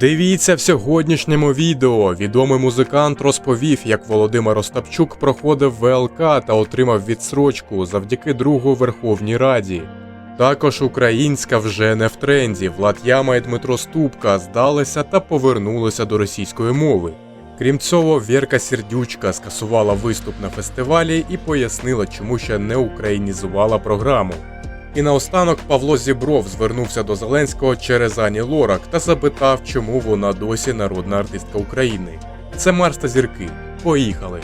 Дивіться в сьогоднішньому відео. Відомий музикант розповів, як Володимир Остапчук проходив ВЛК та отримав відсрочку завдяки другу Верховній Раді. Також українська вже не в тренді. Влад Яма і Дмитро Ступка здалися та повернулися до російської мови. Крім цього, Вірка Сердючка скасувала виступ на фестивалі і пояснила, чому ще не українізувала програму. І наостанок Павло Зібров звернувся до Зеленського через Ані Лорак та запитав, чому вона досі народна артистка України. Це Марс та зірки. Поїхали!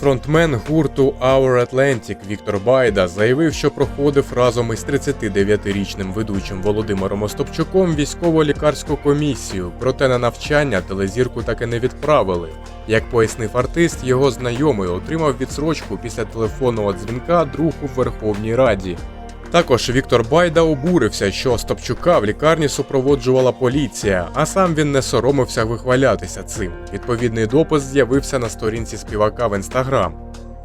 Фронтмен гурту Our Atlantic Віктор Байда заявив, що проходив разом із 39-річним ведучим Володимиром Остопчуком військово-лікарську комісію, проте на навчання телезірку так і не відправили. Як пояснив артист, його знайомий отримав відсрочку після телефонного дзвінка другу в Верховній Раді. Також Віктор Байда обурився, що Остапчука в лікарні супроводжувала поліція, а сам він не соромився вихвалятися цим. Відповідний допис з'явився на сторінці співака в інстаграм.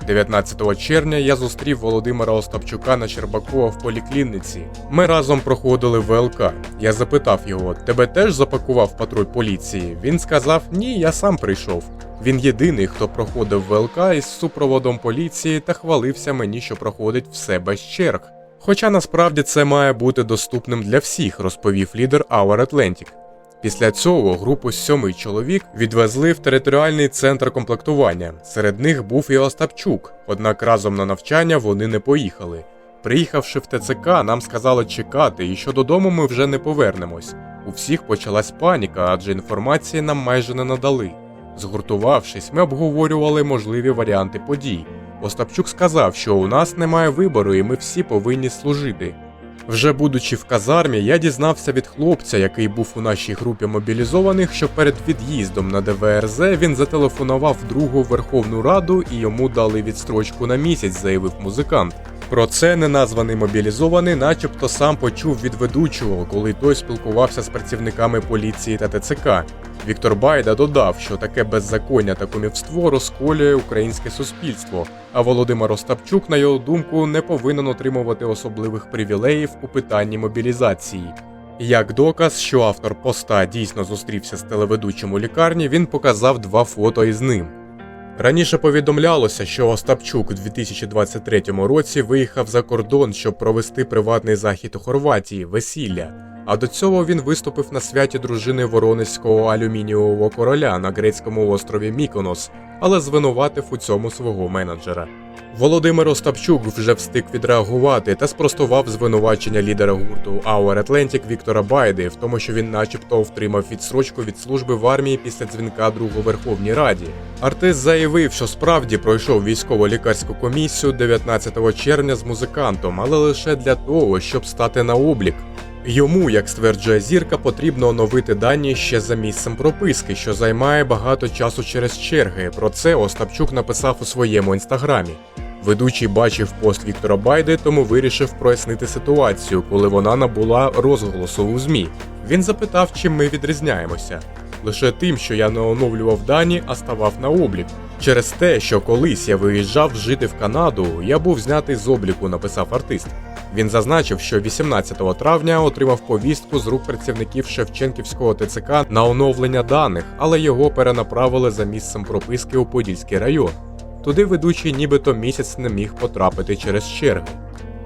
19 червня я зустрів Володимира Остапчука на Щербакова в поліклініці. Ми разом проходили ВЛК. Я запитав його: тебе теж запакував патруль поліції? Він сказав: Ні, я сам прийшов. Він єдиний, хто проходив ВЛК із супроводом поліції та хвалився мені, що проходить все без черг. Хоча насправді це має бути доступним для всіх, розповів лідер Our Atlantic. Після цього групу з сьомий чоловік відвезли в територіальний центр комплектування. Серед них був і Остапчук, однак разом на навчання вони не поїхали. Приїхавши в ТЦК, нам сказали чекати і що додому ми вже не повернемось. У всіх почалась паніка, адже інформації нам майже не надали. Згуртувавшись, ми обговорювали можливі варіанти подій. Остапчук сказав, що у нас немає вибору і ми всі повинні служити. Вже будучи в казармі, я дізнався від хлопця, який був у нашій групі мобілізованих, що перед від'їздом на ДВРЗ він зателефонував другу Верховну Раду і йому дали відстрочку на місяць, заявив музикант. Про це неназваний мобілізований, начебто сам почув від ведучого, коли той спілкувався з працівниками поліції та ТЦК. Віктор Байда додав, що таке беззаконня та кумівство розколює українське суспільство. А Володимир Остапчук, на його думку, не повинен отримувати особливих привілеїв у питанні мобілізації. Як доказ, що автор поста дійсно зустрівся з телеведучим у лікарні, він показав два фото із ним. Раніше повідомлялося, що Остапчук у 2023 році виїхав за кордон, щоб провести приватний захід у Хорватії весілля. А до цього він виступив на святі дружини Воронезького алюмінієвого короля на грецькому острові Міконос, але звинуватив у цьому свого менеджера. Володимир Остапчук вже встиг відреагувати та спростував звинувачення лідера гурту Our Atlantic Віктора Байди в тому, що він, начебто, втримав відсрочку від служби в армії після дзвінка другу Верховній Раді. Артист заявив, що справді пройшов військово-лікарську комісію 19 червня з музикантом, але лише для того, щоб стати на облік. Йому, як стверджує зірка, потрібно оновити дані ще за місцем прописки, що займає багато часу через черги. Про це Остапчук написав у своєму інстаграмі. Ведучий бачив пост Віктора Байди, тому вирішив прояснити ситуацію, коли вона набула розголосу у ЗМІ. Він запитав, чим ми відрізняємося. Лише тим, що я не оновлював дані, а ставав на облік. Через те, що колись я виїжджав жити в Канаду, я був знятий з обліку, написав артист. Він зазначив, що 18 травня отримав повістку з рук працівників Шевченківського ТЦК на оновлення даних, але його перенаправили за місцем прописки у Подільський район. Туди ведучий нібито місяць не міг потрапити через черги.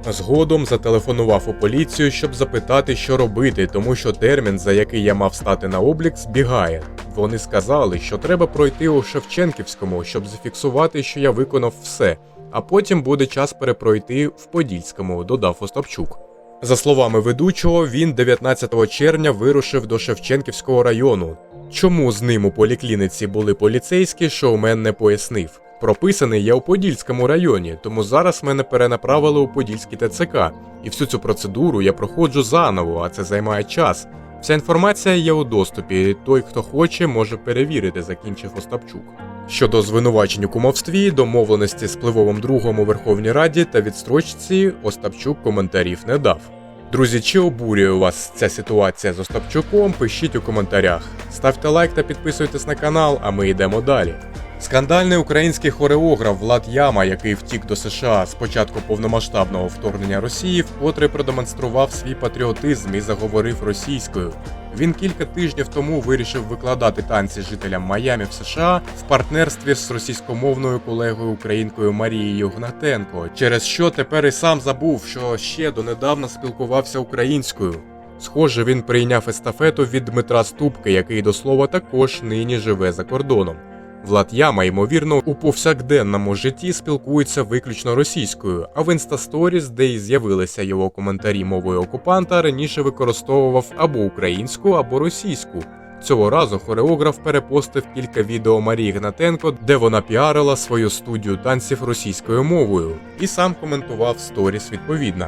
Згодом зателефонував у поліцію, щоб запитати, що робити, тому що термін, за який я мав стати на облік, збігає. Вони сказали, що треба пройти у Шевченківському, щоб зафіксувати, що я виконав все, а потім буде час перепройти в Подільському, додав Остапчук. За словами ведучого, він 19 червня вирушив до Шевченківського району. Чому з ним у поліклініці були поліцейські, шоумен не пояснив. Прописаний я у Подільському районі, тому зараз мене перенаправили у Подільський ТЦК, і всю цю процедуру я проходжу заново, а це займає час. Вся інформація є у доступі, той, хто хоче, може перевірити, закінчив Остапчук. Щодо звинувачень у кумовстві, домовленості з пливовим другом у Верховній Раді та відстрочці, Остапчук коментарів не дав. Друзі, чи обурює вас ця ситуація з Остапчуком? Пишіть у коментарях. Ставте лайк та підписуйтесь на канал, а ми йдемо далі. Скандальний український хореограф Влад Яма, який втік до США з початку повномасштабного вторгнення Росії, вкотре продемонстрував свій патріотизм і заговорив російською. Він кілька тижнів тому вирішив викладати танці жителям Майамі в США в партнерстві з російськомовною колегою українкою Марією Гнатенко, через що тепер і сам забув, що ще донедавна спілкувався українською. Схоже, він прийняв естафету від Дмитра Ступки, який до слова також нині живе за кордоном. Влад Яма, ймовірно, у повсякденному житті спілкується виключно російською, а в інстасторіс, де й з'явилися його коментарі мовою окупанта, раніше використовував або українську, або російську. Цього разу хореограф перепостив кілька відео Марії Гнатенко, де вона піарила свою студію танців російською мовою, і сам коментував сторіс відповідно.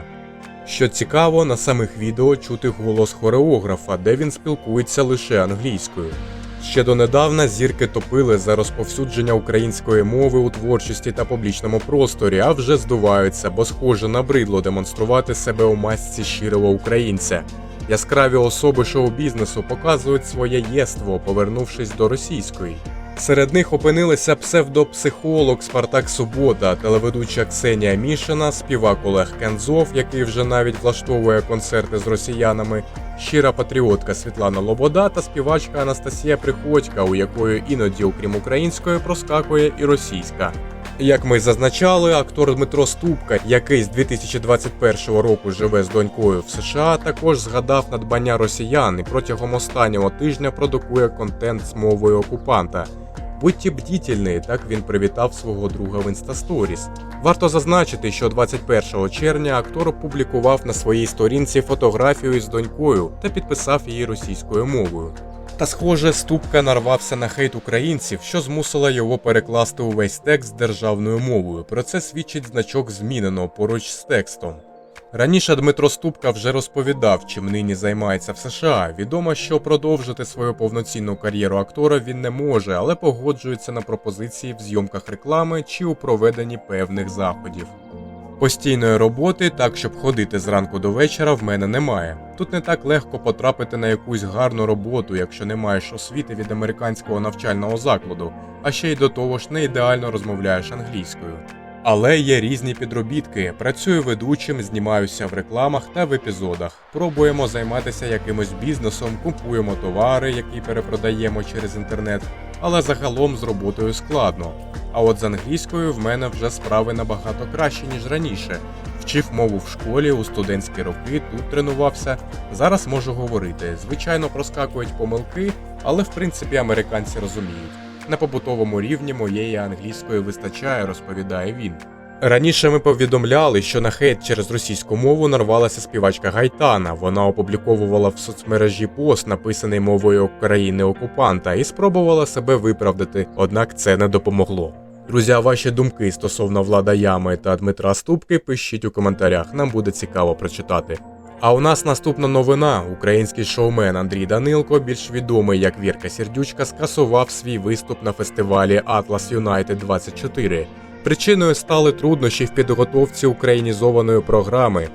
Що цікаво, на самих відео чути голос хореографа, де він спілкується лише англійською. Ще донедавна зірки топили за розповсюдження української мови у творчості та публічному просторі, а вже здуваються, бо схоже набридло демонструвати себе у масці щирого українця. Яскраві особи шоу-бізнесу показують своє єство, повернувшись до російської. Серед них опинилися псевдопсихолог Спартак Субота, телеведуча Ксенія Мішина, співак Олег Кензов, який вже навіть влаштовує концерти з росіянами, щира патріотка Світлана Лобода та співачка Анастасія Приходька, у якої іноді, окрім української, проскакує і російська. Як ми зазначали, актор Дмитро Ступка, який з 2021 року живе з донькою в США, також згадав надбання росіян і протягом останнього тижня продукує контент з мовою окупанта. Будьте бдітельні, так він привітав свого друга в інстасторіс. Варто зазначити, що 21 червня актор опублікував на своїй сторінці фотографію із донькою та підписав її російською мовою. Та, схоже, Ступка нарвався на хейт українців, що змусило його перекласти увесь текст державною мовою. Про це свідчить значок змінено поруч з текстом. Раніше Дмитро Ступка вже розповідав, чим нині займається в США. Відомо, що продовжити свою повноцінну кар'єру актора він не може, але погоджується на пропозиції в зйомках реклами чи у проведенні певних заходів. Постійної роботи, так щоб ходити зранку до вечора, в мене немає. Тут не так легко потрапити на якусь гарну роботу, якщо не маєш освіти від американського навчального закладу, а ще й до того ж не ідеально розмовляєш англійською. Але є різні підробітки. Працюю ведучим, знімаюся в рекламах та в епізодах. Пробуємо займатися якимось бізнесом, купуємо товари, які перепродаємо через інтернет. Але загалом з роботою складно. А от з англійською в мене вже справи набагато краще, ніж раніше. Вчив мову в школі у студентські роки, тут тренувався. Зараз можу говорити. Звичайно, проскакують помилки, але в принципі американці розуміють. На побутовому рівні моєї англійської вистачає, розповідає він. Раніше ми повідомляли, що на хейт через російську мову нарвалася співачка Гайтана. Вона опубліковувала в соцмережі пост, написаний мовою країни окупанта, і спробувала себе виправдати, однак це не допомогло. Друзі, ваші думки стосовно влада Ями та Дмитра Ступки пишіть у коментарях, нам буде цікаво прочитати. А у нас наступна новина: український шоумен Андрій Данилко, більш відомий як Вірка Сердючка, скасував свій виступ на фестивалі Atlas United 24. Причиною стали труднощі в підготовці українізованої програми.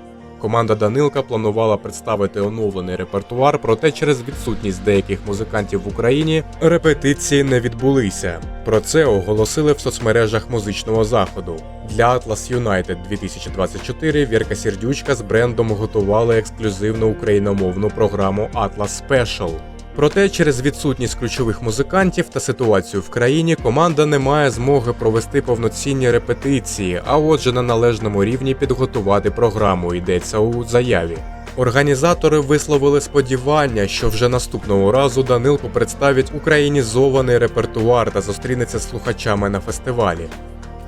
Команда Данилка планувала представити оновлений репертуар, проте через відсутність деяких музикантів в Україні репетиції не відбулися. Про це оголосили в соцмережах музичного заходу. Для Atlas United 2024 Вірка Сердючка з брендом готували ексклюзивну україномовну програму Atlas Special. Проте через відсутність ключових музикантів та ситуацію в країні команда не має змоги провести повноцінні репетиції, а отже на належному рівні підготувати програму йдеться у заяві. Організатори висловили сподівання, що вже наступного разу Данилко представить українізований репертуар та зустрінеться з слухачами на фестивалі.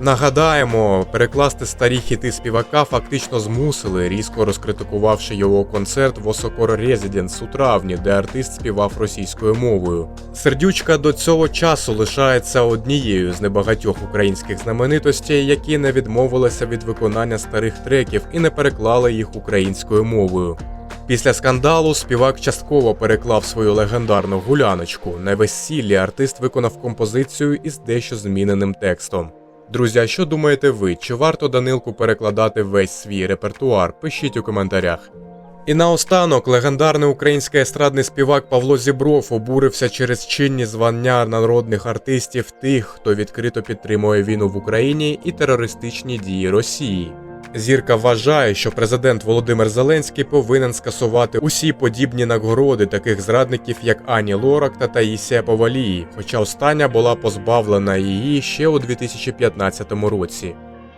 Нагадаємо, перекласти старі хіти співака фактично змусили, різко розкритикувавши його концерт в Осокор Резіденс у травні, де артист співав російською мовою. Сердючка до цього часу лишається однією з небагатьох українських знаменитостей, які не відмовилися від виконання старих треків і не переклали їх українською мовою. Після скандалу співак частково переклав свою легендарну гуляночку. На весіллі артист виконав композицію із дещо зміненим текстом. Друзі, а що думаєте ви? Чи варто Данилку перекладати весь свій репертуар? Пишіть у коментарях. І наостанок легендарний український естрадний співак Павло Зібров обурився через чинні звання народних артистів тих, хто відкрито підтримує війну в Україні і терористичні дії Росії. Зірка вважає, що президент Володимир Зеленський повинен скасувати усі подібні нагороди таких зрадників, як Ані Лорак та Таїсія Повалії, хоча остання була позбавлена її ще у 2015 році.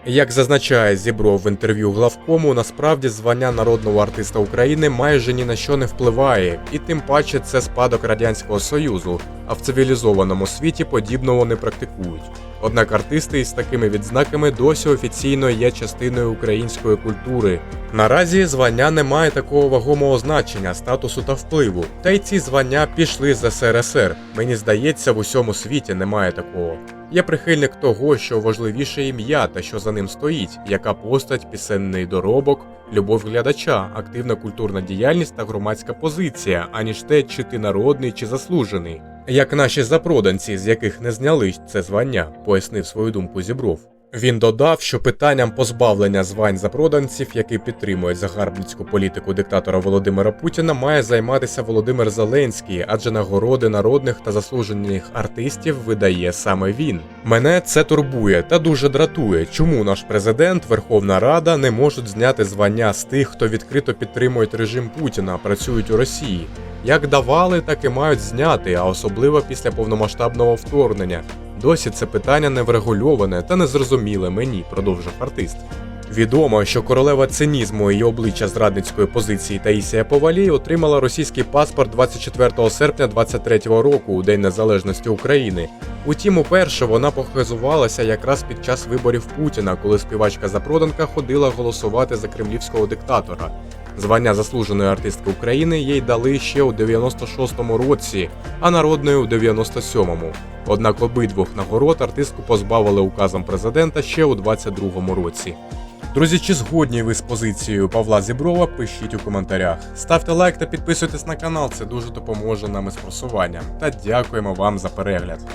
Як зазначає Зібров в інтерв'ю главкому, насправді звання народного артиста України майже ні на що не впливає, і тим паче це спадок радянського союзу, а в цивілізованому світі подібного не практикують. Однак артисти із такими відзнаками досі офіційно є частиною української культури. Наразі звання не має такого вагомого значення, статусу та впливу. Та й ці звання пішли з СРСР. Мені здається, в усьому світі немає такого. Я прихильник того, що важливіше ім'я та що за ним стоїть, яка постать, пісенний доробок, любов глядача, активна культурна діяльність та громадська позиція, аніж те, чи ти народний чи заслужений. Як наші запроданці, з яких не зняли це звання, пояснив свою думку Зібров. Він додав, що питанням позбавлення звань запроданців, які підтримують загарбницьку політику диктатора Володимира Путіна, має займатися Володимир Зеленський, адже нагороди народних та заслужених артистів видає саме він. Мене це турбує та дуже дратує, чому наш президент, Верховна Рада не можуть зняти звання з тих, хто відкрито підтримують режим Путіна, працюють у Росії. Як давали, так і мають зняти, а особливо після повномасштабного вторгнення. Досі це питання не врегульоване та незрозуміле мені, продовжив артист. Відомо, що королева цинізму і обличчя зрадницької позиції Таїсія Повалій отримала російський паспорт 24 серпня 23-го року у День Незалежності України. Утім, уперше вона похизувалася якраз під час виборів Путіна, коли співачка запроданка ходила голосувати за кремлівського диктатора. Звання заслуженої артистки України їй дали ще у 96-му році, а народної у 97-му. Однак обидвох нагород артистку позбавили указом президента ще у 22-му році. Друзі, чи згодні ви з позицією Павла Зіброва? Пишіть у коментарях. Ставте лайк та підписуйтесь на канал, це дуже допоможе нам із просуванням. Та дякуємо вам за перегляд.